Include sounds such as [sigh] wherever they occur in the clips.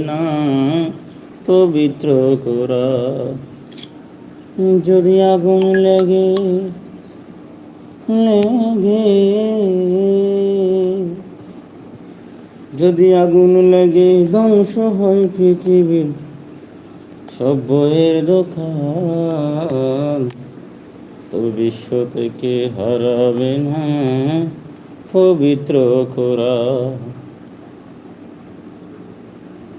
না পবিত্র করা। যদি আগুন লেগে লেগে। যদি আগুন লেগে, ধ্বংস হয় পৃথিবীর সব বইয়ের দোকান। তো বিশ্ব থেকে হারাবে না পবিত্র করা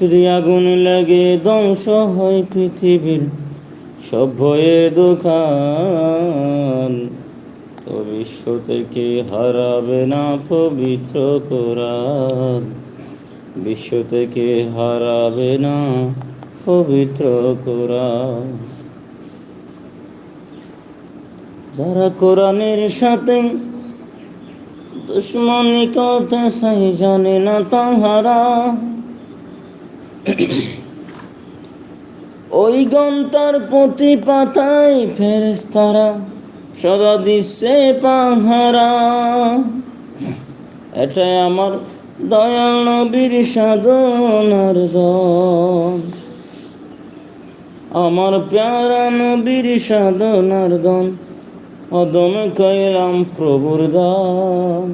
যদি আগুন লাগে ধ্বংস হয় পৃথিবীর সব ভয়ের দোকান। তো বিশ্ব থেকে হারাবে না পবিত্র কোরআন। বিশ্ব থেকে হারাবে না পবিত্র কোরআন। যারা কোরআনের সাথে দুশ্মনী করতে সাই জানে না তাহারা ওই গন্তার প্রতি পাতায় ফেরেস্তারা সদা দিচ্ছে পাহারা। এটাই আমার দয়াল নবীর সাধনার দন আমার প্যারা নবীর সাধনার দন অদম কইলাম প্রভুর দান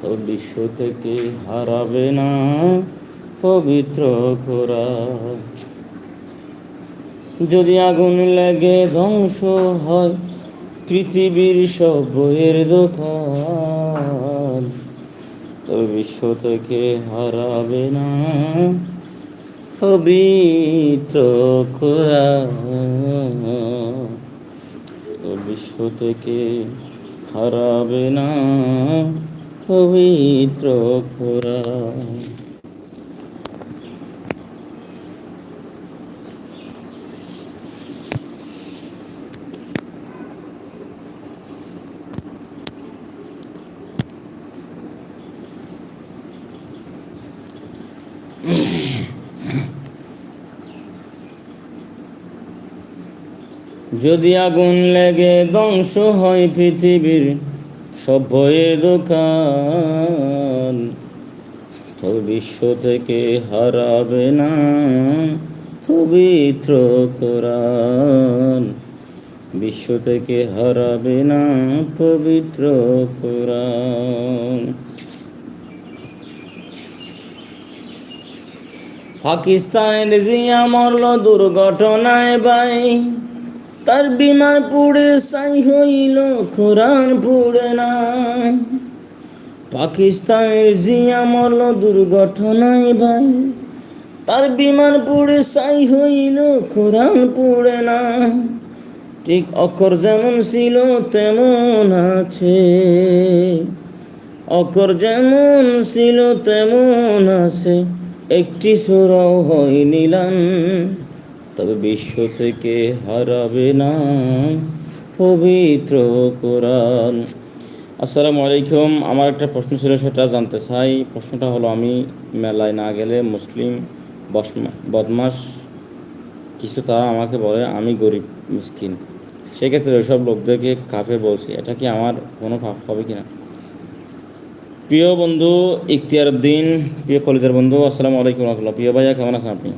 তো বিশ্ব থেকে হারাবে না। পবিত্র কোরআন। যদি আগুন লাগে ধ্বংস হয় পৃথিবীর সব বইয়ের দোকান তো বিশ্ব থেকে হারাবে না। পবিত্র কোরআন। বিশ্ব থেকে হারাবে না। পবিত্র কোরআন। যদি আগুন লেগে ধ্বংস হয় পৃথিবীর, সব ভয়ের দোকান। তো বিশ্ব থেকে হারাবে না পবিত্র কোরআন। বিশ্ব থেকে হারাবে না পবিত্র কোরআন। পাকিস্তানের জিয়া মরল দুর্ঘটনায় বাই। তার বিমান পুড়ে সাই হইল কোরআন পুড়ে না। পাকিস্তানের জিয়া মরল দুর্ঘটনায় ভাই। তার বিমান পুড়ে সাই হইল কোরআন পুড়ে না। ঠিক অক্ষর যেমন ছিল তেমন আছে। অক্ষর যেমন ছিল তেমন আছে। একটি সুরাও হয় নিলাম। তবে বিশ্ব থেকে হারাবে না পবিত্র কোরআন। আসসালামু আলাইকুম। আমার একটা প্রশ্ন ছিল, সেটা জানতে চাই। প্রশ্নটা হলো, আমি মেলায় না গেলে মুসলিম বদমাস কিছু তারা আমাকে বলে, আমি গরিব, মিসকিন। সেক্ষেত্রে ওইসব লোকদেরকে কাফে বলছি, এটা কি আমার কোনো পাপ হবে কিনা? প্রিয় বন্ধু, ইখতিয়ার উদ্দিন, প্রিয় কলেজের বন্ধু, আসসালামু আলাইকুম রহমতুল্লাহ। প্রিয় ভাইয়া, কেমন আছেন আপনি?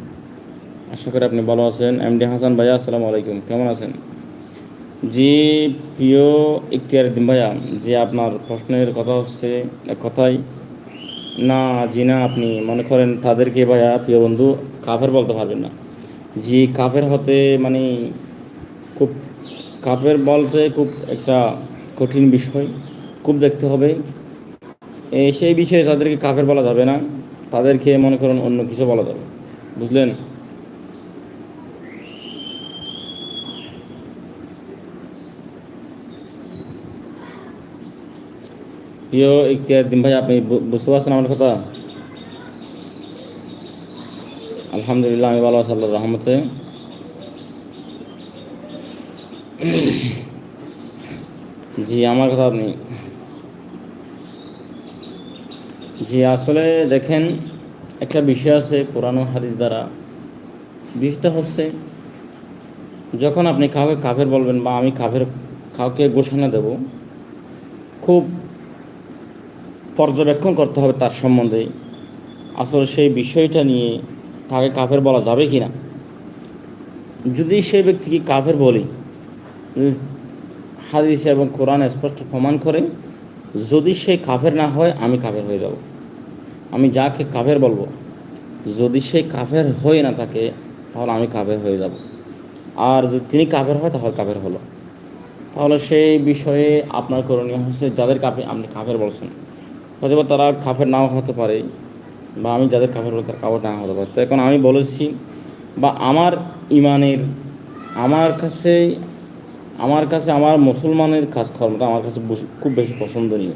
আশা করি আপনি ভালো আছেন। এম ডি হাসান ভাইয়া, আসসালামু আলাইকুম। কেমন আছেন? জি, প্রিয় ইখতিয়ার উদ্দিন ভাইয়া, যে আপনার প্রশ্নের কথা হচ্ছে, এক কথাই না, জি, না, আপনি মনে করেন তাদেরকে ভাইয়া, প্রিয় বন্ধু, কাফের বলতে পারবেন না। জি, কাফের হতে মানে খুব, কাফের বলতে খুব একটা কঠিন বিষয়, খুব দেখতে হবে। সেই বিষয়ে তাদেরকে কাফের বলা যাবে না। তাদেরকে মনে করেন অন্য কিছু বলা যাবে। বুঝলেন? প্রিয় ইখতিয়ার দিন ভাই আপনি বুঝতে পারছেন আমার কথা আলহামদুলিল্লাহ আমি ভালো আছি আল্লাহর রহমতে জি আমার কথা আপনি জি আসলে দেখেন একটা বিষয় আছে ও হাদিস দ্বারা বিষয়টা হচ্ছে যখন আপনি কাউকে কাফের বলবেন বা আমি কাফের কাউকে ঘোষণা দেব খুব পর্যবেক্ষণ করতে হবে তার সম্বন্ধে। আসলে সেই বিষয়টা নিয়ে তাকে কাফের বলা যাবে কি না যদি সেই ব্যক্তিকে কাফের বলি হাদিস এবং কোরআন স্পষ্ট প্রমাণ করে, যদি সে কাফের না হয়, আমি কাফের হয়ে যাব। আমি যাকে কাফের বলব, যদি সে কাফের হয় না তাকে তাহলে আমি কাফের হয়ে যাব। আর যদি তিনি কাফের হয়, তাহলে কাফের হলো। তাহলে সেই বিষয়ে আপনার করণীয় হচ্ছে, যাদের আপনি আপনি কাফের বলছেন। হয়তো বা তারা কাফের নাও হতে পারে বা আমি যাদের কাফের বলি তার কাপড় না হতে পারে। তো এখন আমি বলেছি, বা আমার ইমানের, আমার কাছে আমার কাছে আমার মুসলমানের কাজকর্মটা আমার কাছে খুব বেশি পছন্দনীয়।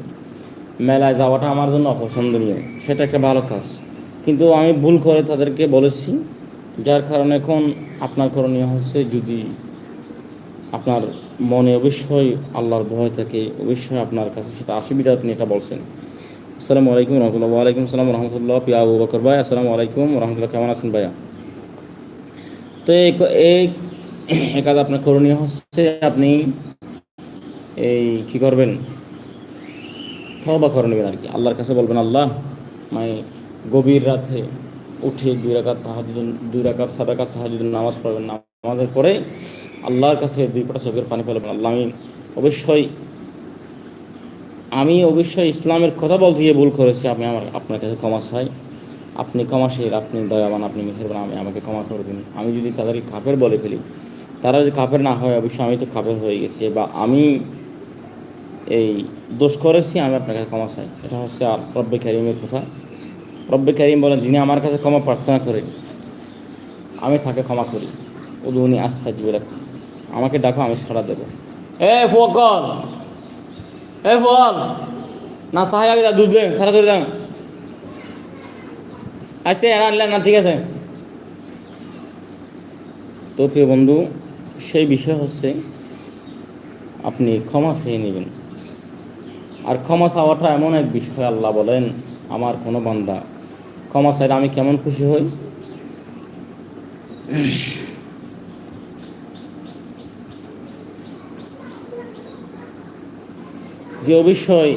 মেলায় যাওয়াটা আমার জন্য অপছন্দনীয়, সেটা একটা ভালো কাজ। কিন্তু আমি ভুল করে তাদেরকে বলেছি, যার কারণে এখন আপনার করণীয় হচ্ছে যদি আপনার মনে অবশ্যই আল্লাহর ভয় থাকে, অবশ্যই আপনার কাছে সেটা অসুবিধা আপনি এটা বলছেন। আসসালামু আলাইকুম রহমতুল্লাহ। ওয়ালাইকুম আসসালাম রহমতুল্লাহ পিয়া আবু বকর ভাই। আসসালামু আলাইকুম রহমতুল্লাহ। কেমন আছেন ভাইয়া? তো এই [coughs] এই কাজ আপনার করণীয় হচ্ছে আপনি এই কি করবেন? তবা করে নেবেন আর কি। আল্লাহর কাছে বলবেন, আল্লাহ মানে গভীর রাতে উঠে দুই রাকাত তাহাজুদ দুই রাকাত রাকাত তাহাজুদ নামাজ পড়বেন। নামাজের পরে আল্লাহর কাছে দুই পাটা চোখের পানি ফেলবেন। আল্লাহ, আমি অবশ্যই আমি অবশ্যই ইসলামের কথা বলতে গিয়ে ভুল করেছি। আপনি আমার, আপনার কাছে ক্ষমা চাই। আপনি ক্ষমাশীল, আপনি দয়াবান, আপনি মেহেরবান আমি আমাকে ক্ষমা করে দিন। আমি যদি তাদেরকে কাপের বলে ফেলি, তারা যদি কাপের না হয়, অবশ্যই আমি তো কাপের হয়ে গেছি। বা আমি এই দোষ করেছি, আমি আপনার কাছে ক্ষমা চাই। এটা হচ্ছে আর রব্বে কারিমের কথা। রব্বে কারিম বলেন, যিনি আমার কাছে ক্ষমা প্রার্থনা করেন, আমি তাকে ক্ষমা করি। উদুনি আস্থা জীবে রাখুন আমাকে ডাকো, আমি ছাড়া দেবো। এ ফকল এ ফল নাস্তা হয়ে গেছে দুধ দে তাড়াতাড়ি দাম আচ্ছা না আনলেন না, ঠিক আছে। তো প্রিয় বন্ধু, সেই বিষয় হচ্ছে, আপনি ক্ষমা চেয়ে নেবেন। আর ক্ষমা চাওয়াটা এমন এক বিষয়, আল্লাহ বলেন, আমার কোনো বান্দা ক্ষমা চাইলে আমি কেমন খুশি হই? যে অবশ্যই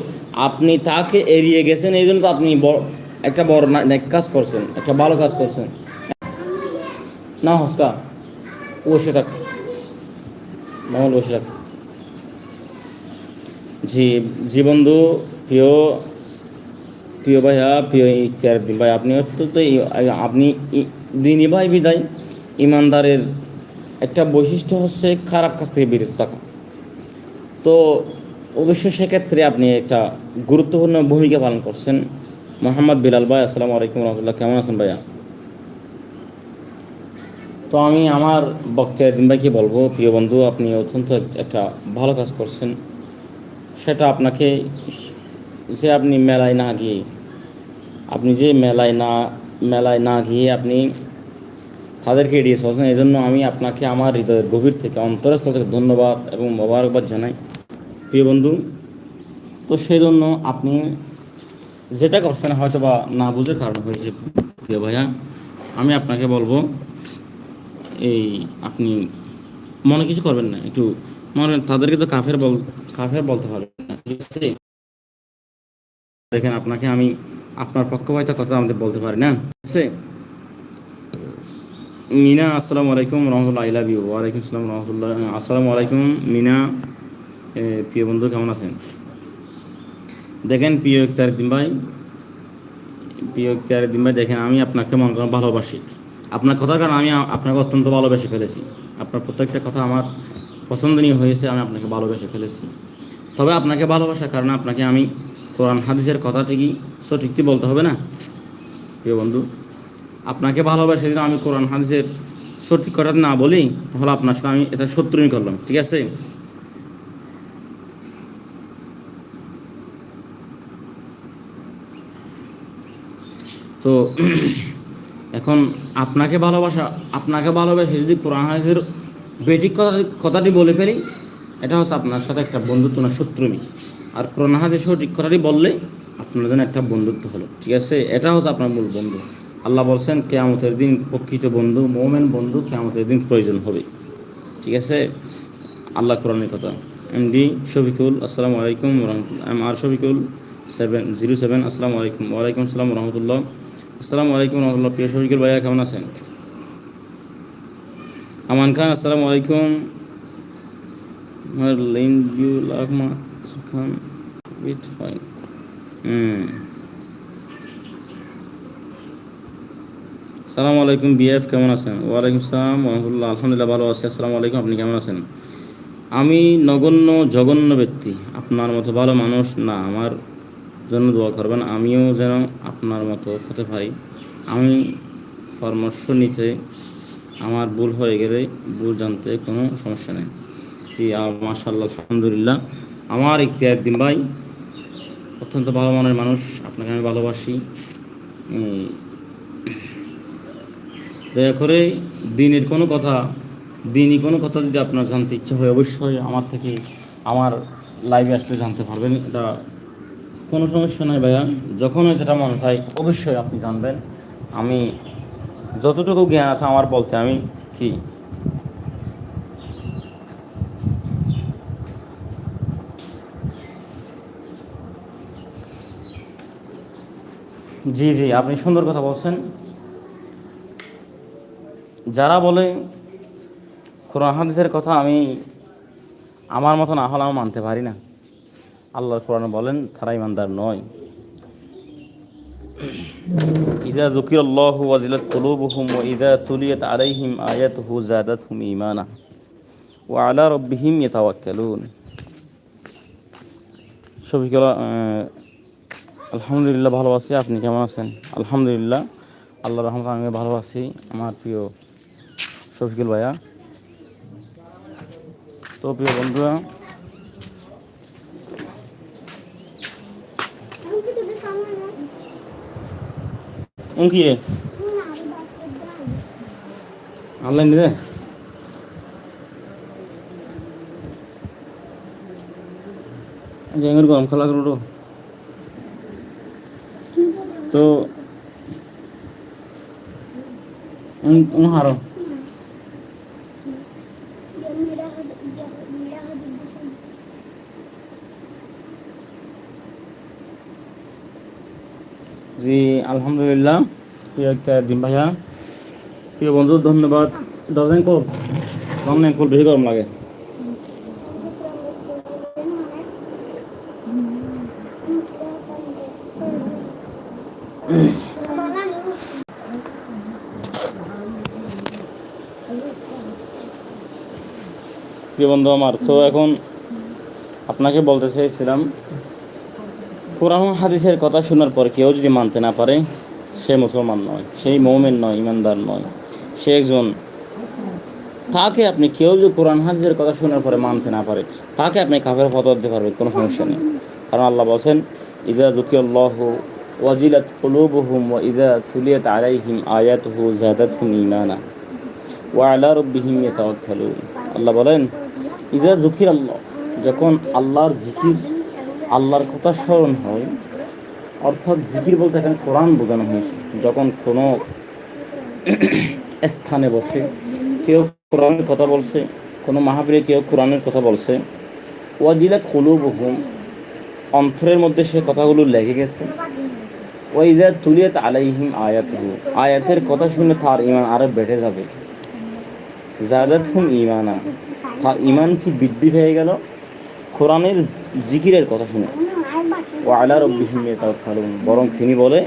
আপনি তাকে এড়িয়ে গেছেন, এই জন্য তো আপনি একটা বড় কাজ করছেন, একটা ভালো কাজ করছেন। না, হসকা, বসে থাক। মামল বসে থাক। জি জি বন্ধু, প্রিয় প্রিয় ভাইয়া প্রিয় ইখতিয়ার দিন ভাই, আপনি অত্যন্ত আপনি দিনই ভাই বিদায়। ইমানদারের একটা বৈশিষ্ট্য হচ্ছে খারাপ কাজ থেকে বিরত থাকা। তো অবশ্য সেক্ষেত্রে আপনি একটা গুরুত্বপূর্ণ ভূমিকা পালন করছেন। মোহাম্মদ বিলাল ভাই, আসসালামু আলাইকুম রহমতুল্লাহ। কেমন আছেন ভাইয়া? তো আমি আমার বক্তায় দিন ভাইকে বলব, প্রিয় বন্ধু, আপনি অত্যন্ত একটা ভালো কাজ করছেন। সেটা আপনাকে যে আপনি মেলায় না গিয়ে, আপনি যে মেলায় না মেলায় না গিয়ে আপনি তাদেরকে এড়িয়ে চলছেন এই জন্য আমি আপনাকে আমার হৃদয়ের গভীর থেকে অন্তরস্থল থেকে ধন্যবাদ এবং মোবারকবাদ জানাই। প্রিয় বন্ধু, তো সেই জন্য আপনি যেটা করছেন হয়তো বা না বুঝে কারণ হয়েছে প্রিয় ভাইয়া, আমি আপনাকে বলব, এই আপনি মনে কিছু করবেন না, একটু মনে, তাদেরকে তো কাফের বল, কাফের বলতে পারবেন না, ঠিক আছে? দেখেন আপনাকে আমি আপনার পক্ষপাতিতা কথা আমাদের বলতে পারি না, ঠিক আছে? মিনা, আসসালামু আলাইকুম রহমতুল্লাহ, আই লাভ ইউ, ওয়ালাইকুম আসসালাম রহমতুল্লাহ, আসসালামু আলাইকুম মিনা প্রিয় বন্ধু, কেমন আছেন? দেখেন প্রিয় ইকতার দিন ভাই, প্রিয় ইকতার দিন ভাই, দেখেন আমি আপনাকে মনে করেন ভালোবাসি। আপনার কথার কারণে আমি আপনাকে অত্যন্ত ভালোবেসে ফেলেছি। আপনার প্রত্যেকটা কথা আমার পছন্দনীয় হয়েছে, আমি আপনাকে ভালোবেসে ফেলেছি। তবে আপনাকে ভালোবাসার কারণে আপনাকে আমি কোরআন, হাদিসের কথা ঠিকই সঠিকটি বলতে হবে না? প্রিয় বন্ধু, আপনাকে ভালোবাসে যদি আমি কোরআন, হাদিসের সঠিক কথা না বলি, তাহলে আপনার সাথে আমি এটা শত্রুই করলাম, ঠিক আছে? তো [clears throat] এখন আপনাকে ভালোবাসা, আপনাকে ভালোবাসে যদি কোরআন হাদিসের বেঠিক কথা, কথাটি বলে ফেলি, এটা হচ্ছে আপনার সাথে একটা বন্ধুত্ব না শত্রুমি আর কোরআন হাদিস সঠিক কথাটি বললে আপনার জন্য একটা বন্ধুত্ব হলো। ঠিক আছে? এটা হচ্ছে আপনার মূল বন্ধু। আল্লাহ বলছেন, কেয়ামতের দিন প্রকৃত বন্ধু, মোমেন বন্ধু কেয়ামতের দিন প্রয়োজন হবে। ঠিক আছে? আল্লাহ কোরআনের কথা। এমডি শফিকুল, আসসালামু আলাইকুম M R Shafiqul, seven, zero seven, আসসালামু আলাইকুম। ওয়ালাইকুম আসসালাম রহমতুল্লাহ। আসসালামু আলাইকুম রহমতুল্লাহ, প্রিয় শফিকুল ভাইয়া, কেমন আছেন? আমান খান, আসসালামু আলাইকুম। আমার লিন ভিউ লাকমা খান আলাইকুম, বিএফ, কেমন আছেন? ওয়ালাইকুম সালাম, রহমতুল্লাহ, আলহামদুলিল্লাহ, ভালো আছি। আসসালামু আলাইকুম, আপনি কেমন আছেন? আমি নগণ্য, জঘন্য ব্যক্তি। আপনার মতো ভালো মানুষ না, আমার জন্য দোয়া করবেন। আমিও যেন আপনার মতো হতে পারি। আমি পরামর্শ নিতে আমার ভুল হয়ে গেলে ভুল জানতে কোনো সমস্যা নেই। জি মাশাল্লাহ আলহামদুলিল্লাহ। আমার ইখতিয়ার দিন ভাই, অত্যন্ত ভালো মনের মানুষ, আপনাকে আমি ভালোবাসি। দয়া করে দিনের কোনো কথা, দিনই কোনো কথা যদি আপনার জানতে ইচ্ছা হয়, অবশ্যই আমার থেকে, আমার লাইভে আসলে জানতে পারবেন। এটা কোনো সমস্যা নাই ভাইয়া। যখন যেটা মনে চাই, অবশ্যই আপনি জানবেন। আমি যতটুকু জ্ঞান আছে আমার বলতে আমি কি? জি জি, আপনি সুন্দর কথা বলছেন। যারা বলে কোরআন হাদিসের কথা আমি আমার মতো না হলে আমি মানতে পারি না। আল্লাহর কোরআন বলেন তারা ইমানদার নয়। ইদা যুকির আল্লাহ ওয়াজিলাত কুলুবুহুম ওয়া ইদা তুলিয়াত আলাইহিম আয়াতুহু জাদাতহুম ঈমানা ওয়া আলা রাব্বিহিম ইয়াতাওয়াক্কালুন। আহ, আলহামদুলিল্লাহ ভালো আছি। আপনি কেমন আছেন? আলহামদুলিল্লাহ আল্লাহ রহমত আমি ভালো আছি। আমার প্রিয় শফিকুল ভাইয়া। তো প্রিয় বন্ধুরা উনকি অনলাইন দিলে জেঙ্গের গরম খেলা করো তো হারো জি আলহামদুলিল্লাহ প্রিয় একটা ডিম ভাইয়া। প্রিয় বন্ধু, ধন্যবাদ। দশদিন কর বেশি গরম লাগে। প্রিয় বন্ধু আমার, তো এখন আপনাকে বলতে চাইছিলাম, কোরআন হাদিসের কথা শোনার পর কেউ যদি মানতে না পারে সে মুসলমান নয়, সেই মৌমেন নয়, ইমানদার নয়, সে একজন তাকে আপনি কেউ যদি কোরআন, হাদিসের কথা শোনার পরে মানতে না পারে, তাকে আপনি কাফের ফতোয়া দিতে পারবেন, কোনো সমস্যা নেই। কারণ আল্লাহ বলছেন, ইদা দুঃখী আল্লাহ ওয়াজিলাত কুলুবুহুম ওয়া ইদা তুলিয়াত আলাইহিম আয়াতুহু জাদাতহুম আলা আল্লাহ বলেন, ইদা যুকির আল্লাহ যখন আল্লাহর জিকির, আল্লাহর কথা স্মরণ হয় অর্থাৎ জিকির বলতে এখানে কোরআন বোঝানো হয়েছে। যখন কোনো স্থানে বসে, কেউ কোরআনের কথা বলছে, কোনো মাহাবীরে কেউ কোরআনের কথা বলছে, ওয়াজিলাত কুলুবুহুম, অন্তরের মধ্যে সে কথাগুলো লেগে গেছে। ওয়াইদা তুলিয়াত আলাইহিম আয়াতুহু, আয়াতের কথা শুনে তার ইমান আরও বেড়ে যাবে। জাদাত হুম ইমানা তার ইমান কি বৃদ্ধি হয়ে গেল? কোরআনের জিকিরের কথা শুনে। ও আলা রব্বিহিম ইয়াতাওয়াক্কালুন। বরং তিনি বলে,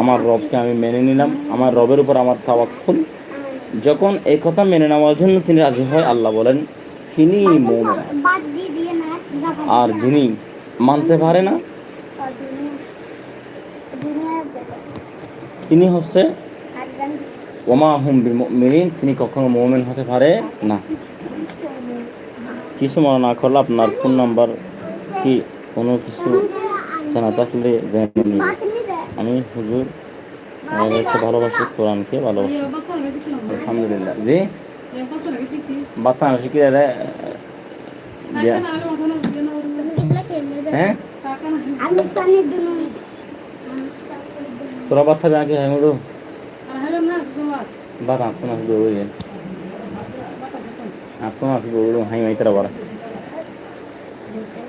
আমার রবকে আমি মেনে নিলাম। আমার রবের উপর আমার তাওয়াক্কুল। যখন এই কথা মেনে নেওয়ার জন্য তিনি রাজি হয়, আল্লাহ বলেন, তিনি মুমিন। আর যিনি মানতে পারে না, তিনি হচ্ছে ওমা হুম বিমিন তিনি কখনো মুমিন হতে পারে না। কিছু মনে না করলে আপনার ফোন নাম্বার কি? কোনো কিছু জানা থাকলে জেনে আমি হুজুর আমাদেরকে ভালোবাসি কোরআনকে ভালোবাসি। আলহামদুলিল্লাহ। জি? বাতা শিখি রে হ্যাঁ? তোরা বাচ্চা ব্যাংকে হ্যাঁ মুড়ো বাতা আপনার আপনার হাই মাই তারা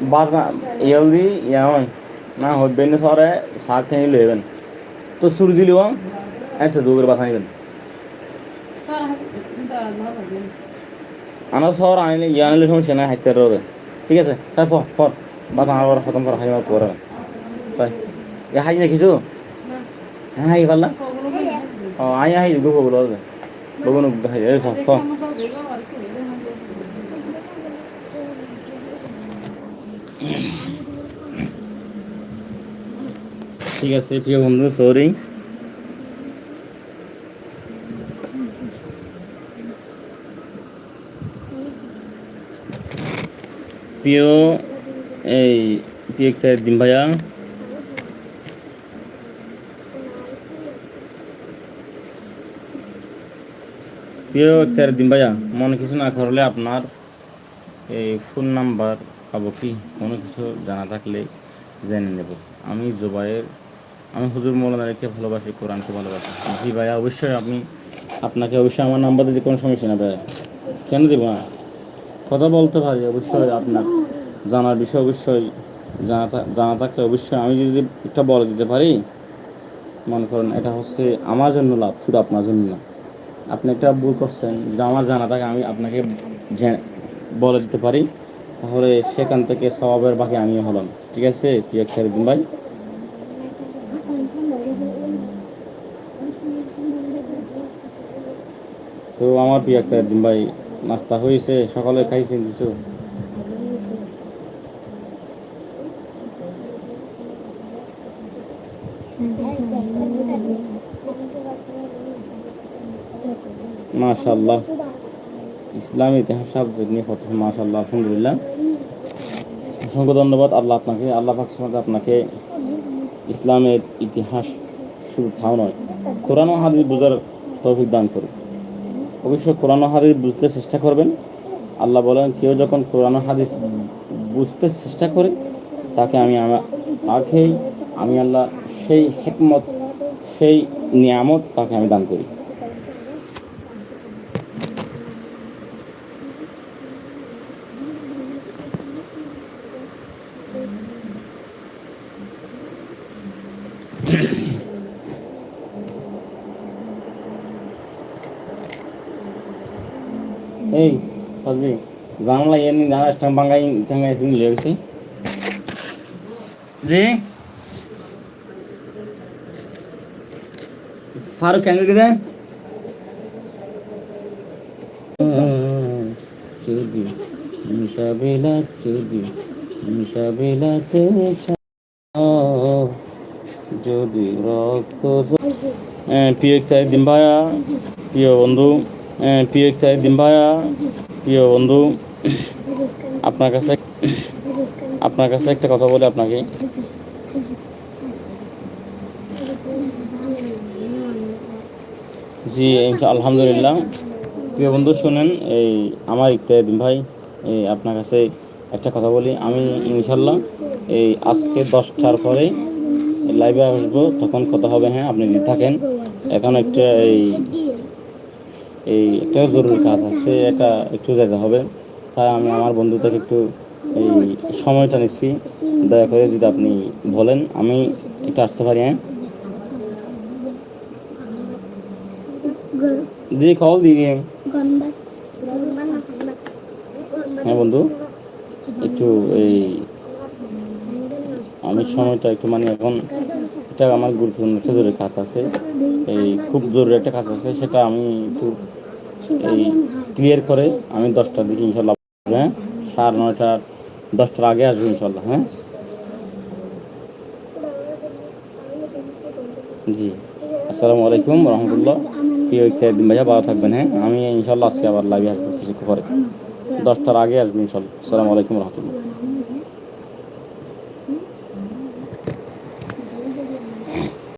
বাতা ইয়াউদি ইয়াওন না হইবেন সরে শাক খেয়ে লইবেন তো সুর দিলিও এত দুগের বাতা নিবেন আনার শহর আনিলে ইয়ে আনিলে সমস্যা নাই হাইতে রবে ঠিক আছে তাই ফর ফর বাতা আনার খতম করা হাই মার পরে এ হাই দেখিছো হ্যাঁ হাই পারলা ও আই হাই গো বলো বগুন হাই ফর ফর ঠিক আছে, প্রিয় বন্ধু সরি প্রিয়, এই প্রিয় দিন ভাইয়া। প্রিয় একটা দিন ভাইয়া, মনে কিছু না করলে আপনার এই ফোন নাম্বার পাবো কি? কোনো কিছু জানা থাকলে জেনে নেব। আমি জোবাইয়ের আমি হুজুর মৌলানাকে ভালোবাসি, কোরআনকে ভালোবাসি। জি ভাইয়া, অবশ্যই আপনি, আপনাকে অবশ্যই আমার নাম্বার দিতে কোনো সমস্যা না ভাইয়া। কেন দেবো না? কথা বলতে পারি, অবশ্যই আপনার জানার বিষয় অবশ্যই জানা জানা থাকলে অবশ্যই আমি যদি একটা বলে দিতে পারি, মনে করেন এটা হচ্ছে আমার জন্য লাভ, শুধু আপনার জন্য না। আপনি একটা ভুল করছেন, যে আমার জানা থাকে আমি আপনাকে বলে দিতে পারি, তাহলে সেখান থেকে স্বভাবের বাকি আমিও হলাম। ঠিক আছে, প্রিয় খেরদিন ভাই? তো আমার প্রিয় একটা দিন ভাই, নাস্তা হয়েছে, সকালে খাইছেন কিছু? মাশাল্লাহ ইতিহাস সাবজেক্ট নিয়ে পড়তেছে মাশাল্লাহ আলহামদুলিল্লাহ। অসংখ্য ধন্যবাদ, আল্লাহ আপনাকে, আল্লাহ পাক সুবহানাহু ওয়া আপনাকে ইসলামের ইতিহাস শুধু তাও নয়, কোরআন হাদিস বোঝার তৌফিক দান করুন অবশ্যই কোরআন হাদিস বুঝতে চেষ্টা করবেন। আল্লাহ বলেন, কেউ যখন কোরআন হাদিস বুঝতে চেষ্টা করে, তাকে আমি, তাকেই আমি আল্লাহ সেই হেকমত, সেই নিয়ামত তাকে আমি দান করি এই তাজবি জানলা এনে জানা স্টাম্প বাঙ্গাই টাঙ্গাই এসে নিয়ে গেছি জি। ফারুক কেন গেছে যদি মোকাবিলা যদি মোকাবিলাতে চাও যদি রক্ত প্রিয় ইকতার দিন প্রিয় বন্ধু প্রিয় ইকতার দিন প্রিয় বন্ধু। আপনার কাছে আপনার কাছে একটা কথা বলে আপনাকে। জি আলহামদুলিল্লাহ। প্রিয় বন্ধু, শুনেন, এই আমার ইকতার দিন ভাই, এই আপনার কাছে একটা কথা বলি। আমি ইনশাল্লাহ এই আজকে দশটার পরে লাইভে আসব। তখন কথা হবে হ্যাঁ আপনি থাকেন। এখন একটা এই এই একটা জরুরি কাজ আছে এটা একটু যেতে হবে। তাই আমি আমার বন্ধু থেকে একটু এই সময়টা নিচ্ছি। দয়া করে যদি আপনি বলেন, আমি একটু আসতে পারি হ্যাঁ? জি, কল দিয়ে হ্যাঁ বন্ধু? একটু এই, আমি সময়টা একটু মানে এখন এটা আমার গুরুত্বপূর্ণ একটা জরুরি কাজ আছে। এই খুব জরুরি একটা কাজ আছে, সেটা আমি একটু এই ক্লিয়ার করে আমি দশটার দিকে ইনশাল্লাহ হ্যাঁ? সাড়ে নয়টা, দশটার আগে আসব ইনশাল্লাহ হ্যাঁ? জি। আসসালামু আলাইকুম রহমতুল্লাহ। প্রিয় ইত্যাদি ভাইয়া, ভালো থাকবেন হ্যাঁ? আমি ইনশাল্লাহ আজকে আবার লাগিয়ে আসব কিছু করে দশটার আগে আসব ইনশাল্লাহ। আসসালামু আলাইকুম রহমতুল্লাহ।